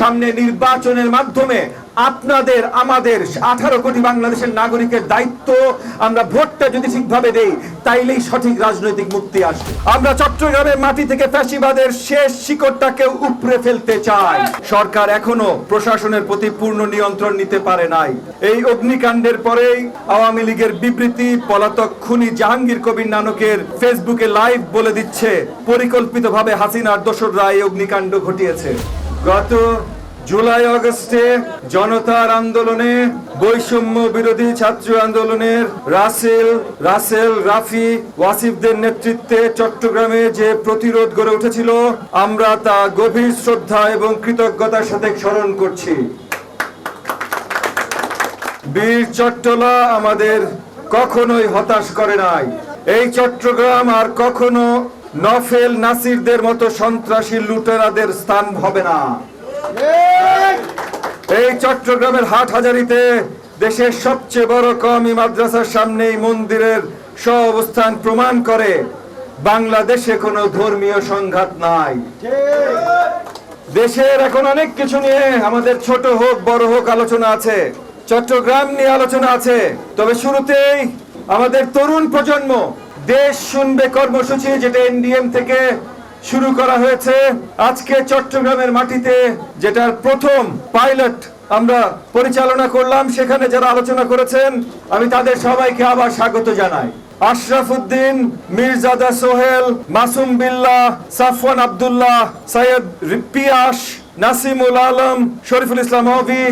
সামনে নির্বাচনের মাধ্যমে আপনাদের, আমাদের আঠারো কোটি বাংলাদেশের নাগরিকের দায়িত্ব আমরা ভোটটা যদি ঠিকভাবে দেই, তাইলেই সঠিক রাজনৈতিক মুক্তি আসবে। আমরা চট্টগ্রামের মাটি থেকে ফ্যাসিবাদের শেষ শিকড়টাকে উপড়ে ফেলতে চাই। সরকার এখনও প্রশাসনের প্রতি পূর্ণ নিয়ন্ত্রণ নিতে পারে নাই। এই অগ্নিকাণ্ডের পরেই আওয়ামী লীগের বিবৃতি, পলাতক খুনি জাহাঙ্গীর কবির নানকের ফেসবুকে লাইভ বলে দিচ্ছে, পরিকল্পিতভাবে হাসিনার দোসররা এই অগ্নিকাণ্ড ঘটিয়েছে। গত জুলাই আগস্টে জনতার আন্দোলনে বৈষম্য বিরোধী ছাত্র আন্দোলনের রাসেল রাসেল রাফি ওয়াসিফদের নেতৃত্বে চট্টগ্রামে যে প্রতিরোধ গড়ে উঠেছিল, আমরা তা গভীর শ্রদ্ধা এবং কৃতজ্ঞতার সাথে স্মরণ করছি। বীর চট্টলা আমাদের কখনোই হতাশ করে নাই। এই চট্টগ্রাম আর কখনো নফেল নাসিরদের মতো সন্ত্রাসী লুটেরাদের স্থান হবে না। এই চট্টগ্রামের হাট হাজারিতে দেশের সবচেয়ে বড় কমি মাদ্রাসার সামনে এই মন্দিরের সহ অবস্থান প্রমাণ করে, বাংলাদেশে কোনো ধর্মীয় সংঘাত নাই। দেশের এখন অনেক কিছু নিয়ে আমাদের ছোট হোক, বড় হোক আলোচনা আছে, চট্টগ্রাম নিয়ে আলোচনা আছে। তবে শুরুতেই আমাদের তরুণ প্রজন্ম দেশ শুনবে কর্মসূচি, যেটা এনডিএম থেকে শুরু করা হয়েছে আজকে চট্টগ্রামের মাটিতে, যেটার প্রথম পাইলট আমরা পরিচালনা করলাম। সেখানে যারা আলোচনা করেছেন, আমি তাদের সবাইকে আবার স্বাগত জানাই। আশরাফ উদ্দিন, মির্জাদা সোহেল, মাসুম বিল্লাহ সাফওয়ান আব্দুল্লাহ, সৈয়দ পিয়াস, নাসিমুল আলম, শরীফুল ইসলাম হবি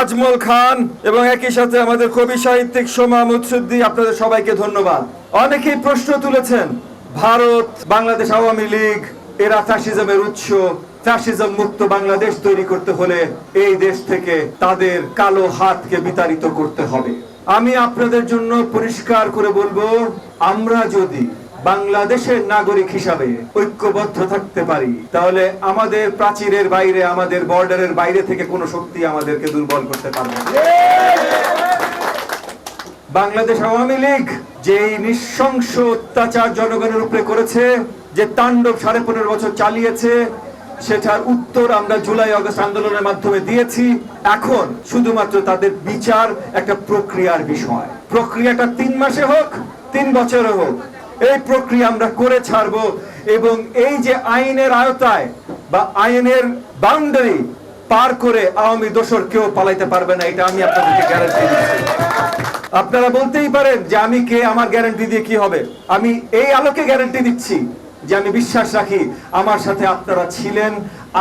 আজমল খান এবং একই সাথে আমাদের কবি সাহিত্যিক সোমা মুৎসুদ্দি, আপনাদের সবাইকে ধন্যবাদ। অনেকেই প্রশ্ন তুলেছেন ভারত বাংলাদেশ আওয়ামী লীগ এরা ফ্যাসিজমের উৎস। ফ্যাসিজম মুক্ত বাংলাদেশ তৈরি করতে হলে এই দেশ থেকে তাদের কালো হাতকে বিতাড়িত করতে হবে। আমি আপনাদের জন্য পরিষ্কার করে বলব আমরা যদি বাংলাদেশের নাগরিক হিসাবে ঐক্যবদ্ধ থাকতে পারি তাহলে আমাদের প্রাচীরের বাইরে আমাদের বর্ডারের বাইরে থেকে কোনো শক্তি আমাদেরকে দুর্বল করতে পারবে না। বাংলাদেশ আওয়ামী লীগ যে নৃশংস অত্যাচার জনগণের উপরে করেছে, যে তাণ্ডব সাড়ে পনেরো বছর চালিয়েছে, সেটার উত্তর আমরা জুলাই আগস্ট আন্দোলনের মাধ্যমে দিয়েছি। এখন শুধুমাত্র তাদের বিচার একটা প্রক্রিয়ার বিষয়। প্রক্রিয়াটা তিন মাসে হোক, তিন বছরে হোক, এই প্রক্রিয়া আমরা করে ছাড়বো এবং এই যে আইনের আয়তায় বা আইনের বাউন্ডারি পার করে আওয়ামী দোসর কেউ পালাইতে পারবে না, এটা আমি আপনাদেরকে গ্যারান্টি দিচ্ছি। আপনারা বলতেই পারেন যে আমি কে, আমার গ্যারান্টি দিয়ে কি হবে? আমি এই আলোকে গ্যারান্টি দিচ্ছি যে আমি বিশ্বাস রাখি, আমার সাথে আপনারা ছিলেন,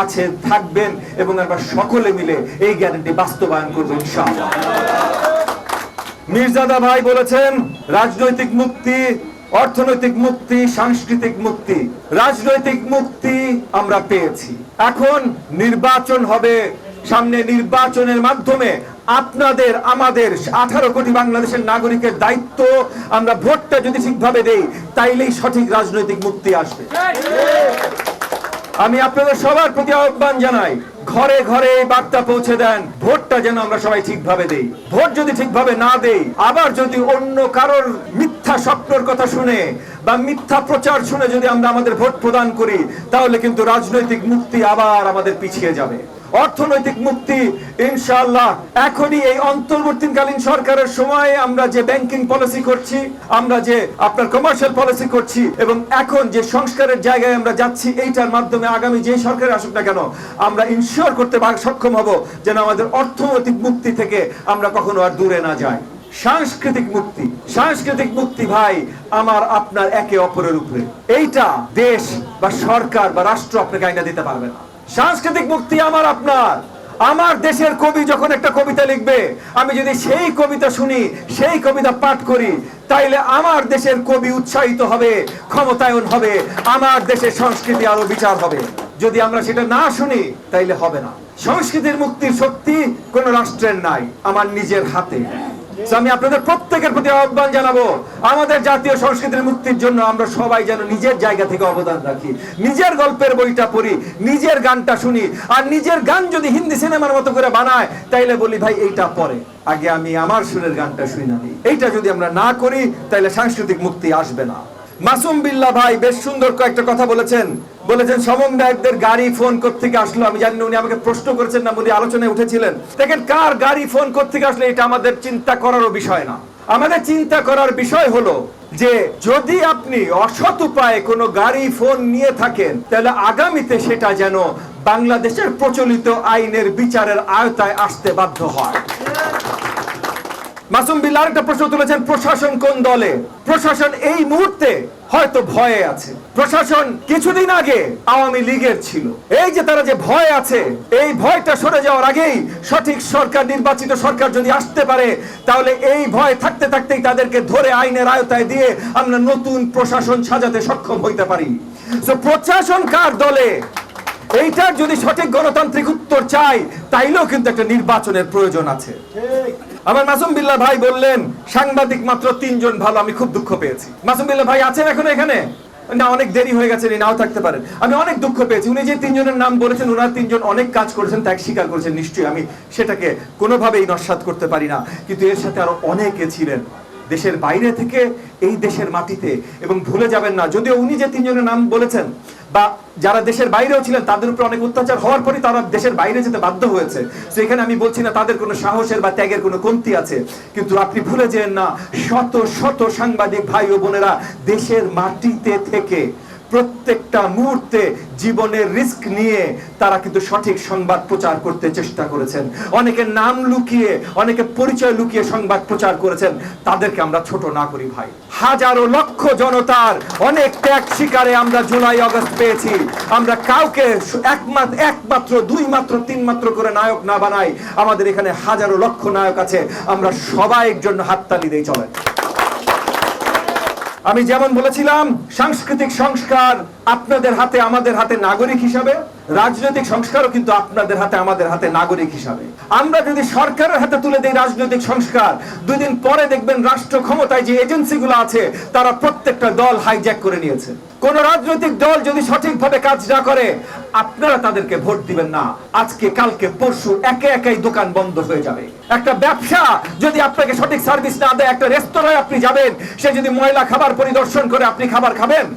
আছেন, থাকবেন এবং আমরা সকলে মিলে এই গ্যারান্টি বাস্তবায়ন করব ইনশাআল্লাহ। মির্জাদা ভাই বলেছেন, রাজনৈতিক মুক্তি অর্থনৈতিক মুক্তি, সাংস্কৃতিক মুক্তি, রাজনৈতিক মুক্তি আমরা পেয়েছি। এখন নির্বাচন হবে সামনে নির্বাচনের মাধ্যমে আপনাদের, আমাদের আঠারো কোটি বাংলাদেশের নাগরিকের দায়িত্ব আমরা ভোটটা যদি ঠিকভাবে দেই, তাইলেই সঠিক রাজনৈতিক মুক্তি আসবে। আমি আপনাদের সবার প্রতি আহ্বান জানাই, ঘরে ঘরে এই বার্তা পৌঁছে দেন, ভোটটা যেন আমরা সবাই ঠিকভাবে দেই। ভোট যদি ঠিকভাবে না দেই, আবার যদি অন্য কারোর মিথ্যা স্বপ্নের কথা শুনে বা মিথ্যা প্রচার শুনে যদি আমরা আমাদের ভোট প্রদান করি, তাহলে কিন্তু রাজনৈতিক মুক্তি আবার আমাদের পিছিয়ে যাবে। অর্থনৈতিক মুক্তি, ইনশাআল্লাহ। এখনই এই অন্তর্বর্তীকালীন সরকারের সময়ে আমরা যে ব্যাংকিং পলিসি করছি, আমরা যে আপনার কমার্শিয়াল পলিসি করছি, এবং এখন যে সংস্কারের জায়গায় আমরা যাচ্ছি, এইটার মাধ্যমে আগামী যে সরকার আসুক না কেন, আমরা ইনশিওর করতে সক্ষম হব যেন আমাদের অর্থনৈতিক মুক্তি থেকে আমরা কখনো আর দূরে না যাই। সাংস্কৃতিক মুক্তি। সাংস্কৃতিক মুক্তি ভাই, আমার আপনার একে অপরের উপরে। এইটা দেশ বা সরকার বা রাষ্ট্র আপনাকে আইনা দিতে পারবে না। সাংস্কৃতিক মুক্তি আমার আপনার। আমার দেশের কবি যখন একটা কবিতা লিখবে, আমি যদি সেই কবিতা শুনি, সেই কবিতা পাঠ করি, তাইলে আমার দেশের কবি উৎসাহিত হবে, ক্ষমতায়ন হবে, আমার দেশের সংস্কৃতি আরও বিচার হবে। যদি আমরা সেটা না শুনি, তাইলে হবে না। সংস্কৃতির মুক্তির শক্তি কোন রাষ্ট্রের নাই, আমার নিজের হাতে। আমি আপনাদের প্রত্যেকের প্রতি আহ্বান জানাব, আমাদের জাতীয় সংস্কৃতির মুক্তির জন্য আমরা সবাই যেন নিজের জায়গা থেকে অবদান রাখি। নিজের গল্পের বইটা পড়ি, নিজের গানটা শুনি, আর নিজের গান যদি হিন্দি সিনেমার মতো করে বানায়, তাইলে বলি, ভাই, এইটা পরে। আগে আমি আমার সুরের গানটা শুনি না। এইটা যদি আমরা না করি, তাইলে সাংস্কৃতিক মুক্তি আসবে না। মাসুম বিল্লাহ ভাই, বেশ সুন্দর কয়েকটা কথা বলেছেন। বলেছেন, সমন নায়কদের গাড়ি ফোন থেকে আসলো? আমি জানি উনি আমাকে প্রশ্ন করেছেন না, উনি আলোচনায় উঠেছিলেন। দেখেন, কার গাড়ি ফোন থেকে আসলে, এটা আমাদের চিন্তা করারও বিষয় না। আমাদের চিন্তা করার বিষয় হলো যে, যদি আপনি অসৎ উপায়ে কোনো গাড়ি ফোন নিয়ে থাকেন, তাহলে আগামীতে সেটা যেন বাংলাদেশের প্রচলিত আইনের বিচারের আয়তায় আসতে বাধ্য হয়। মাসুম বিল্লাহ একটা প্রশ্ন তুলেছেন প্রশাসন কোন দলে? প্রশাসন এই মুহূর্তে হয়তো ভয়ে আছে। প্রশাসন কিছুদিন আগে আওয়ামী লীগের ছিল। এই যে তারা যে ভয় আছে এই ভয়টা সরে যাওয়ার আগেই সঠিক সরকার নির্বাচিত সরকার যদি আসতে পারে তাহলে এই ভয় থাকতে থাকতেই তাদেরকে ধরে আইনের আয়তায় দিয়ে আমরা নতুন প্রশাসন সাজাতে সক্ষম হইতে পারি। So, প্রশাসন কার দলে? এইটার যদি সঠিক গণতান্ত্রিক উত্তর চাই তাইলেও কিন্তু একটা নির্বাচনের প্রয়োজন আছে। আমার মাসুম বিল্লাহ ভাই বললেন, সাংবাদিক মাত্র তিনজন ভালো, আমি খুব দুঃখ পেয়েছি। মাসুম বিল্লাহ ভাই আছেন এখন এখানে? না, অনেক দেরি হয়ে গেছে নাও থাকতে পারেন। আমি অনেক দুঃখ পেয়েছি, উনি যে তিনজনের নাম বলেছেন ওনার তিনজন অনেক কাজ করেছেন, ত্যাগ স্বীকার করেছেন, নিশ্চয়ই আমি সেটাকে কোনোভাবেই নস্বাত করতে পারি না। কিন্তু এর সাথে আরও অনেকে ছিলেন। দেশের বাইরে থেকে এই দেশের মাটিতে। এবং ভুলে যাবেন না, যদিও উনি যে তিনজনের নাম বলেছেন, বা যারা দেশের বাইরেও ছিলেন, তাদের উপর অনেক অত্যাচার হওয়ার পরে তারা দেশের বাইরে যেতে বাধ্য হয়েছে। তো এখানে আমি বলছি না তাদের কোনো সাহসের বা ত্যাগের কোনো কমতি আছে, কিন্তু আপনি ভুলে যেন না, শত শত সাংবাদিক ভাই ও বোনেরা দেশের মাটিতে থেকে প্রত্যেকটা মুহূর্তে জীবনের রিস্ক নিয়ে তারা কিন্তু সঠিক সংবাদ প্রচার করতে চেষ্টা করেছেন। অনেকে নাম লুকিয়ে, অনেকে পরিচয় লুকিয়ে সংবাদ প্রচার করেছেন। তাদেরকে আমরা ছোট না করি ভাই। হাজারো লক্ষ জনতার অনেক ত্যাগ শিকারে আমরা জুলাই আগস্ট পেয়েছি। আমরা কাউকে একমাত্র একমাত্র দুই মাত্র, তিন মাত্র করে নায়ক না বানাই। আমাদের এখানে হাজারো লক্ষ নায়ক আছে। আমরা সবাই জন্য হাততালি দিয়ে চলেন। আমি যেমন বলেছিলাম সাংস্কৃতিক সংস্কার আপনাদের হাতে, আমাদের হাতে নাগরিক হিসাবে, রাজনৈতিক সংস্কারও কিন্তু আপনাদের হাতে, আমাদের হাতে নাগরিক হিসাবে। আমরা যদি সরকারের হাতে তুলে দেই রাজনৈতিক সংস্কার দুই দিন পরে দেখবেন রাষ্ট্র ক্ষমতায় যে এজেন্সিগুলো আছে, তারা প্রত্যেকটা দল হাইজ্যাক করে নিয়েছে। কোন রাজনৈতিক দল যদি সঠিকভাবে কাজ না করে, আপনারা তাদেরকে ভোট দিবেন না। আজকে, কালকে, পরশু একে একাই দোকান বন্ধ হয়ে যাবে। একটা ব্যবসা যদি আপনাকে সঠিক সার্ভিস না দেয়, একটা রেস্তোরাঁয় আপনি যাবেন, সে যদি ময়লা খাবার পরিদর্শন করে, আপনি খাবার খাবেন।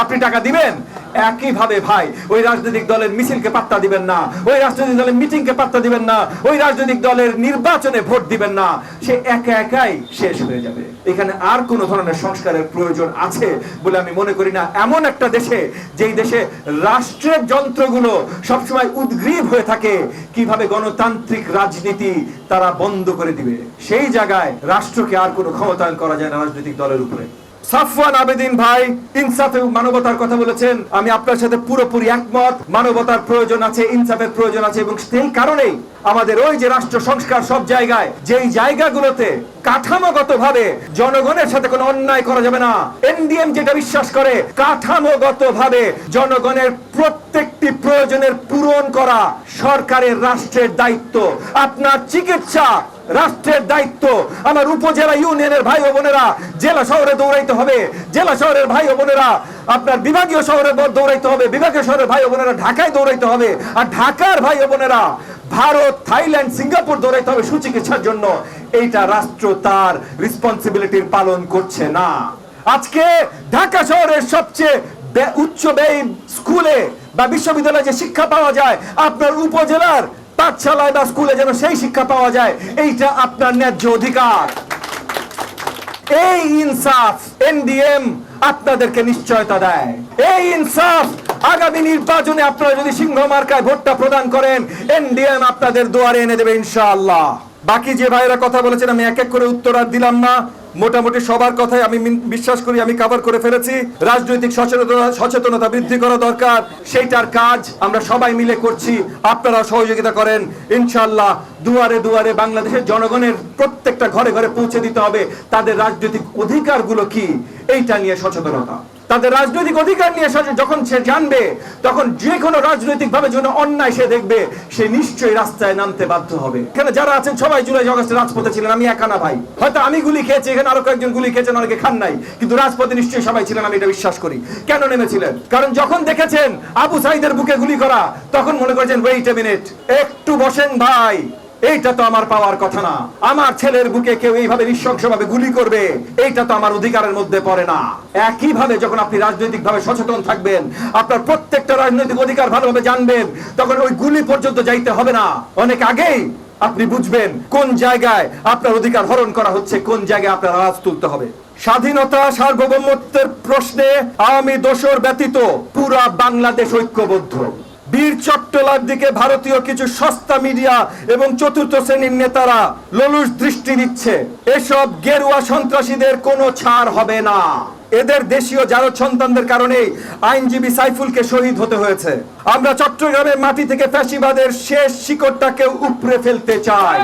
আপনি টাকা দিবেন? একইভাবে ভাই, ওই রাজনৈতিক দলের মিছিলকে পাত্তা দিবেন না, ওই রাজনৈতিক দলের মিটিংকে পাত্তা দিবেন না, ওই রাজনৈতিক দলের নির্বাচনে ভোট দিবেন না। সে একা একাই শেষ হয়ে যাবে। এখানে আর কোন ধরনের সংস্কারের প্রয়োজন আছে বলে আমি মনে করি না। এমন একটা দেশে, যেই দেশে রাষ্ট্রের যন্ত্রগুলো সবসময় উদ্গ্রীব হয়ে থাকে, কীভাবে গণতান্ত্রিক রাজনীতি তারা বন্ধ করে দিবে? সেই জায়গায় রাষ্ট্রকে আর কোনো ক্ষমতায়ন করা যায় না রাজনৈতিক দলের উপরে। সাফওয়ান আবেদিন ভাই ইনসাফে মানবতার কথা বলেছেন। আমি আপনার সাথে পুরোপুরি একমত। মানবতার প্রয়োজন আছে, ইনসাফের প্রয়োজন আছে এবং সেই আমাদের ওই যে রাষ্ট্র সংস্কার সব জায়গায়, যেই জায়গাগুলোতে কাঠামোগত ভাবে জনগণের সাথে কোনো অন্যায় করা যাবে না। এনডিএম যেটা বিশ্বাস করে কাঠামোগত ভাবে জনগণের প্রত্যেকটি প্রয়োজনের পূরণ করা সরকারের রাষ্ট্রের দায়িত্ব। আপনার চিকিৎসা রাষ্ট্রের দায়িত্ব। আমার উপজেলা ইউনিয়নের ভাই ও বোনেরা, জেলা শহরে দৌড়াইতে হবে। জেলা শহরের ভাই ও বোনেরা, আপনার বিভাগীয় শহরে দৌড়াইতে হবে। বিভাগীয় শহরের ভাই ও বোনেরা ঢাকায় দৌড়াইতে হবে। আর ঢাকার ভাই ও বোনেরা, ভারত, থাইল্যান্ড, সিঙ্গাপুর দৌড়াইতে হবে সুচিকিৎসার জন্য। এইটা রাষ্ট্র তার রেসপন্সিবিলিটির পালন করছে না। আজকে ঢাকা শহরের সবচেয়ে উচ্চ ব্যয় স্কুলে বা বিশ্ববিদ্যালয়ে যে শিক্ষা পাওয়া যায়, আপনার উপজেলার পাঠশালায় বা স্কুলে যেন সেই শিক্ষা পাওয়া যায়, এইটা আপনার ন্যায্য অধিকার। এই ইনসাফ এনডিএম আপনাদেরকে নিশ্চয়তা দেয়। এই ইনসাফ আগামী নির্বাচনে আপনারা যদি সিংহ মার্কায় ভোটটা প্রদান করেন, এনডিএম আপনাদের দুয়ারে এনে দেবে ইনশাআল্লাহ। বাকি যে ভাইরা কথা বলেছেন, আমি এক এক করে উত্তর আর দিলাম না। মোটামুটি সবার কথাই আমি বিশ্বাস করি, আমি কাভার করে ফেলেছি। রাজনৈতিক সচেতনতা সচেতনতা বৃদ্ধি করা দরকার। সেইটার কাজ আমরা সবাই মিলে করছি। আপনারা সহযোগিতা করেন। ইনশাল্লাহ দুয়ারে দুয়ারে বাংলাদেশের জনগণের প্রত্যেকটা ঘরে ঘরে পৌঁছে দিতে হবে। তাদের রাজনৈতিক অধিকারগুলো কি? এইটা নিয়ে সচেতনতা। তাদের রাজনৈতিক অধিকার নিয়ে যখন সে জানবে, তখন যে কোনো রাজনৈতিক ভাবে যেন অন্যায় সে দেখবে, সে নিশ্চয়ই রাস্তায় নামতে বাধ্য হবে। এখানে যারা আছেন, সবাই জুলাই আগস্টে রাজপথে ছিলেন, আমি একা না ভাই। হয়তো আমি গুলি খেয়েছি, এখানে আরও কয়েকজন গুলি খেয়েছেন, অনেকে খান নাই। কিন্তু রাজপথে নিশ্চয়ই সবাই ছিলেন, আমি এটা বিশ্বাস করি। কেন নেমেছিলেন? কারণ যখন দেখেছেন আবু সাইদের বুকে গুলি করা, তখন মনে করেছেন ওয়েট এ মিনিট একটু বসেন ভাই। এইটা তো আমার পাওয়ার কথা না। আমার ছেলের বুকে কেউ এইভাবে নৃশংসভাবে গুলি করবে, এইটা তো আমার অধিকারের মধ্যে পড়ে না। একইভাবে যখন আপনি রাজনৈতিক ভাবে সচেতন থাকবেন, আপনার প্রত্যেকটা রাজনৈতিক অধিকার ভালোভাবে জানবেন, তখন ওই গুলি পর্যন্ত যাইতে হবে না। অনেক আগেই আপনি বুঝবেন কোন জায়গায় আপনার অধিকার হরণ করা হচ্ছে, কোন জায়গায় আপনার আওয়াজ তুলতে হবে। স্বাধীনতা সার্বভৌমত্বের প্রশ্নে আওয়ামী দোষর ব্যতীত পুরা বাংলাদেশ ঐক্যবদ্ধ। বীর চট্টলার দিকে ভারতীয় কিছু সস্তা মিডিয়া এবং চতুর্থ শ্রেণির নেতারা ললুস দৃষ্টি দিচ্ছে। এসব গেরুয়া সন্ত্রাসীদের কোনো ছাড় হবে না। এদের দেশীয় জারদ সন্তানদের কারণে আইনজীবী সাইফুলকে শহীদ হতে হয়েছে। আমরা চট্টগ্রামের মাটি থেকে ফ্যাসিবাদের শেষ শিকড়টাকে উপড়ে ফেলতে চাই।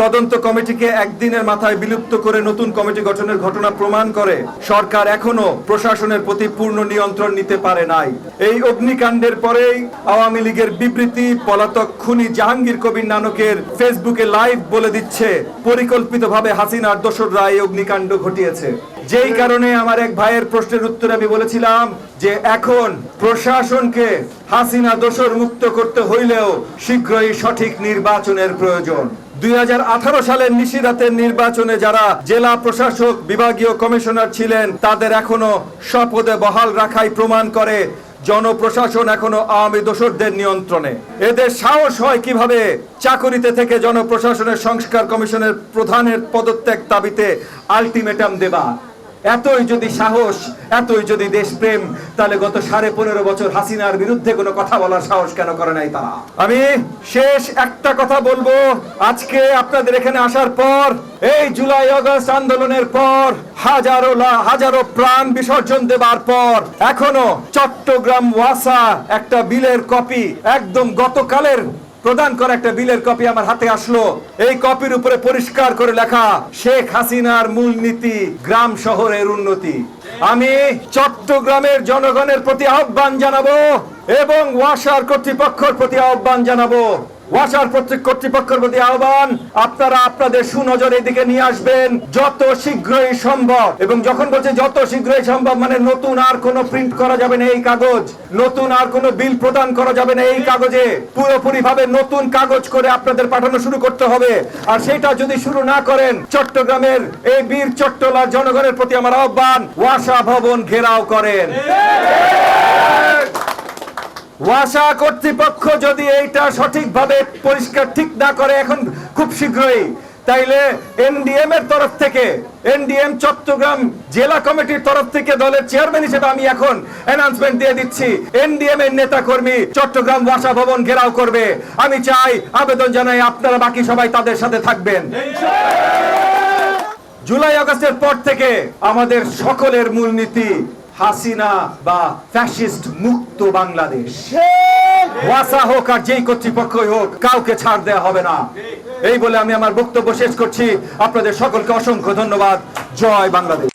তদন্ত কমিটিকে একদিনের মাথায় বিলুপ্ত করে নতুন কমিটি গঠনের ঘটনা প্রমাণ করে। সরকার এখনও প্রশাসনের প্রতি পূর্ণ নিয়ন্ত্রণ নিতে পারে নাই। এই অগ্নিকাণ্ডের পরেই আওয়ামী লীগের বিবৃতি, পলাতক খুনি জাহাঙ্গীর কবির নানকের ফেসবুকে লাইভ বলে দিচ্ছে, পরিকল্পিতভাবে হাসিনার দোসররা এই অগ্নিকাণ্ড ঘটিয়েছে। যেই কারণে আমার এক ভাইয়ের প্রশ্নের উত্তরে আমি বলেছিলাম যে এখন প্রশাসনকে হাসিনা দোষর মুক্ত করতে হইলেও শীঘ্রই সঠিক নির্বাচনের প্রয়োজন। দুই সালের নিশিরাতের নির্বাচনে যারা জেলা প্রশাসক, বিভাগীয় কমিশনার ছিলেন, তাদের এখনও স্বপদে বহাল রাখাই প্রমাণ করে জনপ্রশাসন এখনও আওয়ামী দোষরদের নিয়ন্ত্রণে। এদের সাহস হয় কীভাবে চাকরিতে থেকে জনপ্রশাসনের সংস্কার কমিশনের প্রধানের পদত্যাগ দাবিতে আলটিমেটাম দেবা এতই যদি সাহস, এতই যদি দেশপ্রেম, তাহলে গত সাড়ে পনেরো বছর হাসিনার বিরুদ্ধে কোনো কথা বলার সাহস কেন করে নাই তারা? আমি শেষ একটা কথা বলব, আজকে আপনাদের এখানে আসার পর, এই জুলাই, আগস্ট আন্দোলনের পর, হাজারো হাজারো প্রাণ বিসর্জন দেবার পর, এখনও চট্টগ্রাম ওয়াসা একটা বিলের কপি, একদম গতকালের প্রদান করা একটা বিলের কপি আমার হাতে আসলো। এই কপির উপরে পরিষ্কার করে লেখা, শেখ হাসিনার মূলনীতি, গ্রাম শহরের উন্নতি। আমি চট্টগ্রামের জনগণের প্রতি আহ্বান জানাব এবং ওয়াসার কর্তৃপক্ষের প্রতি আহ্বান জানাব। ওয়াসার প্রত্যেক কর্তৃপক্ষের প্রতি আহ্বান, আপনারা আপনাদের সুনজর এদিকে নিয়ে আসবেন, যত শীঘ্রই সম্ভব। এবং যখন বলছে যত শীঘ্রই সম্ভব মানে নতুন আর কোনো প্রিন্ট করা যাবে না এই কাগজ। নতুন আর কোনো বিল প্রদান করা যাবে না এই কাগজে। পুরোপুরি ভাবে নতুন কাগজ করে আপনাদের পাঠানো শুরু করতে হবে। আর সেটা যদি শুরু না করেন, চট্টগ্রামের এই বীর চট্টলার জনগণের প্রতি আমার আহ্বান, ওয়াসা ভবন ঘেরাও করেন। ওয়াসা কর্তৃপক্ষ যদি এইটা সঠিকভাবে পরিষ্কার ঠিক না করে এখন খুব শীঘ্রই তাইলে এনডিএম এর তরফ থেকে এনডিএম চট্টগ্রাম জেলা কমিটির তরফ থেকে দলের চেয়ারম্যান হিসেবে আমি এখন অ্যানাউন্সমেন্ট দিয়ে দিচ্ছি। এনডিএম এর নেতা কর্মী চট্টগ্রাম ওয়াসা ভবন ঘেরাও করবে। আমি চাই আবেদন জানাই আপনারা বাকি সবাই তাদের সাথে থাকবেন। জুলাই আগস্টের পর থেকে আমাদের সকলের মূলনীতি হাসিনা বা ফ্যাসিস্ট মুক্ত বাংলাদেশ। ওয়াসা হোক আর যেই কর্তৃপক্ষই হোক, কাউকে ছাড় দেওয়া হবে না। এই বলে আমি আমার বক্তব্য শেষ করছি। আপনাদের সকলকে অসংখ্য ধন্যবাদ। জয় বাংলাদেশ।